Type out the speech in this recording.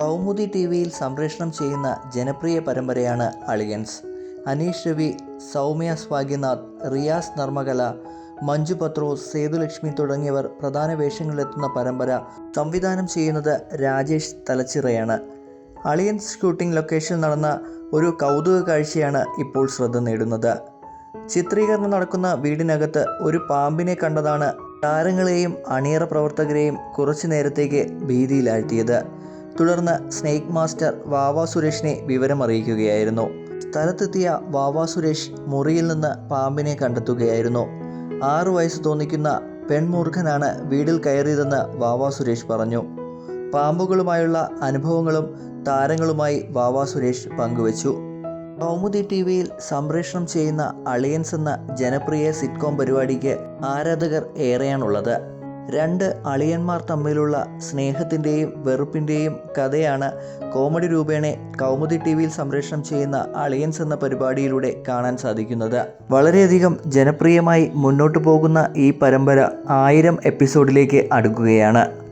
Kaumudi T വിയിൽ സംപ്രേഷണം ചെയ്യുന്ന ജനപ്രിയ പരമ്പരയാണ് അളിയൻസ്. അനീഷ് രവി സൗമ്യ സ്വാഗിനാഥ് റിയാസ് നർമ്മകല മഞ്ജു പത്രോ സേതുലക്ഷ്മി തുടങ്ങിയവർ പ്രധാന വേഷങ്ങളിലെത്തുന്ന പരമ്പര സംവിധാനം ചെയ്യുന്നത് രാജേഷ് തലച്ചിറയാണ്. അളിയൻസ് ഷൂട്ടിംഗ് ലൊക്കേഷൻ നടന്ന ഒരു കൗതുക കാഴ്ചയാണ് ഇപ്പോൾ ശ്രദ്ധ നേടുന്നത്. ചിത്രീകരണം നടക്കുന്ന വീടിനകത്ത് ഒരു പാമ്പിനെ കണ്ടതാണ് താരങ്ങളെയും അണിയറ പ്രവർത്തകരെയും കുറച്ചു നേരത്തേക്ക് ഭീതിയിലാഴ്ത്തിയത്. തുടർന്ന് സ്നേക്ക് മാസ്റ്റർ വാവ സുരേഷിനെ വിവരമറിയിക്കുകയായിരുന്നു. സ്ഥലത്തെത്തിയ വാവ സുരേഷ് മുറിയിൽ നിന്ന് പാമ്പിനെ കണ്ടെത്തുകയായിരുന്നു. ആറു വയസ്സ് തോന്നിക്കുന്ന പെൺമൂർഖനാണ് വീടിൽ കയറിയതെന്ന് വാവ സുരേഷ് പറഞ്ഞു. പാമ്പുകളുമായുള്ള അനുഭവങ്ങളും താരങ്ങളുമായി വാവ സുരേഷ് പങ്കുവച്ചു. കൗമുദി ടി വിയിൽ സംപ്രേഷണം ചെയ്യുന്ന അളിയൻസ് എന്ന ജനപ്രിയ സിറ്റ്കോം പരിപാടിക്ക് ആരാധകർ ഏറെയാണുള്ളത്. രണ്ട് അളിയന്മാർ തമ്മിലുള്ള സ്നേഹത്തിന്റെയും വെറുപ്പിന്റെയും കഥയാണ് കോമഡി രൂപേണെ കൗമുദി ടി വിയിൽ സംപ്രേഷണം ചെയ്യുന്ന അളിയൻസ് എന്ന പരിപാടിയിലൂടെ കാണാൻ സാധിക്കുന്നത്. വളരെയധികം ജനപ്രിയമായി മുന്നോട്ട് പോകുന്ന ഈ പരമ്പര ആയിരം എപ്പിസോഡിലേക്ക് അടുക്കുകയാണ്.